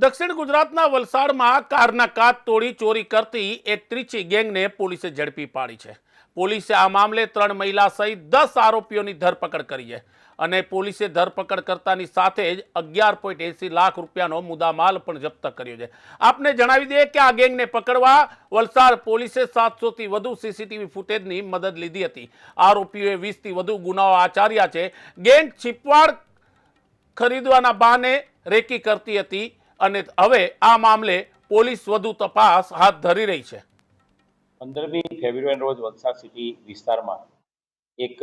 દક્ષિણ ગુજરાતના વલસાડમાં કારના કાચ તોડી ચોરી કરતી એક ત્રીચી ગેંગને પોલીસે ઝડપી પાડી છે. પોલીસે આ મામલે ત્રણ મહિલા સહિત દસ આરોપીઓની ધરપકડ કરી છે અને પોલીસે ધરપકડ કરતાની સાથે જ અગિયાર પોઈન્ટ એસી લાખ રૂપિયાનો મુદ્દામાલ પણ જપ્ત કર્યો છે. આપને જણાવી દઈએ કે આ ગેંગને પકડવા વલસાડ પોલીસે સાતસોથી વધુ સીસીટીવી ફૂટેજની મદદ લીધી હતી. આરોપીઓએ વીસથી વધુ ગુનાઓ આચાર્યા છે. ગેંગ છીપવાડ ખરીદવાના બહાને રેકી કરતી હતી. અને હવે આ મામલે પોલીસ વધુ તપાસ હાથ ધરી રહી છે. પંદરમી ફેબ્રુઆરી રોજ વલસાડ સિટી વિસ્તારમાં એક,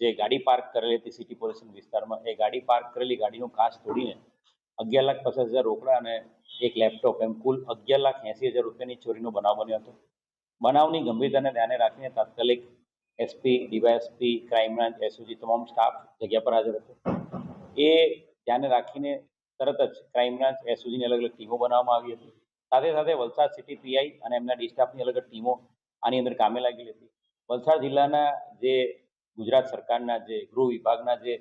જે ગાડી પાર્ક કરેલી હતી સિટી પોલીસ વિસ્તારમાં, એ ગાડી પાર્ક કરેલી ગાડીનું કાચ તોડીને અગિયાર લાખ પચાસ હજાર રોકડા અને એક લેપટોપ એમ કુલ અગિયાર લાખ એંસી હજાર રૂપિયાની ચોરીનો બનાવ બન્યો હતો. બનાવની ગંભીરતાને ધ્યાને રાખીને તાત્કાલિક SP, DYSP, crime branch, SOG તમામ સ્ટાફ જગ્યા પર હાજર હતો. એ ધ્યાને રાખીને તરત જ ક્રાઇમ બ્રાન્ચ એસઓજીની અલગ અલગ ટીમો બનાવવામાં આવી હતી. સાથે સાથે વલસાડ સિટી પીઆઈ અને એમના ડિસ્ટાફની અલગ અલગ ટીમો આની અંદર કામે લાગેલી હતી. વલસાડ જિલ્લાના જે ગુજરાત સરકારના જે ગૃહ વિભાગના જે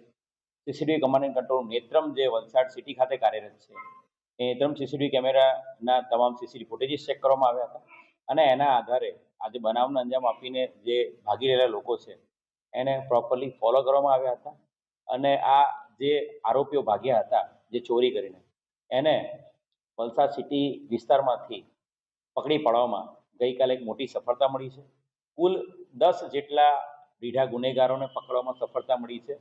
CCTV command and control Netram જે વલસાડ સિટી ખાતે કાર્યરત છે, એ નેત્રમ સીસીટીવી કેમેરાના તમામ સીસીટીવી ફૂટેજીસ ચેક કરવામાં આવ્યા હતા. અને એના આધારે આજે બનાવનો અંજામ આપીને જે ભાગી રહેલા લોકો છે, એને પ્રોપરલી ફોલો કરવામાં આવ્યા હતા. અને આ જે આરોપીઓ ભાગ્યા હતા જે ચોરી કરીને. એને વલસાડ સિટી વિસ્તારમાંથી પકડી પાડવામાં ગઈકાલે એક મોટી સફળતા મળી છે. કુલ દસ જેટલા રીઢા ગુનેગારોને પકડવામાં સફળતા મળી છે.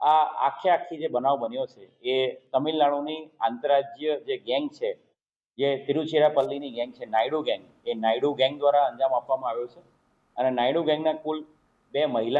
આ આખે આખી જે બનાવ બન્યો છે એ તમિલનાડુની આંતરરાજ્ય જે ગેંગ છે, જે તિરુચિરાપલ્લીની ગેંગ છે, નાયડુ ગેંગ, એ નાયડુ ગેંગ દ્વારા અંજામ આપવામાં આવ્યો છે. અને નાયડુ ગેંગના કુલ બે મહિલા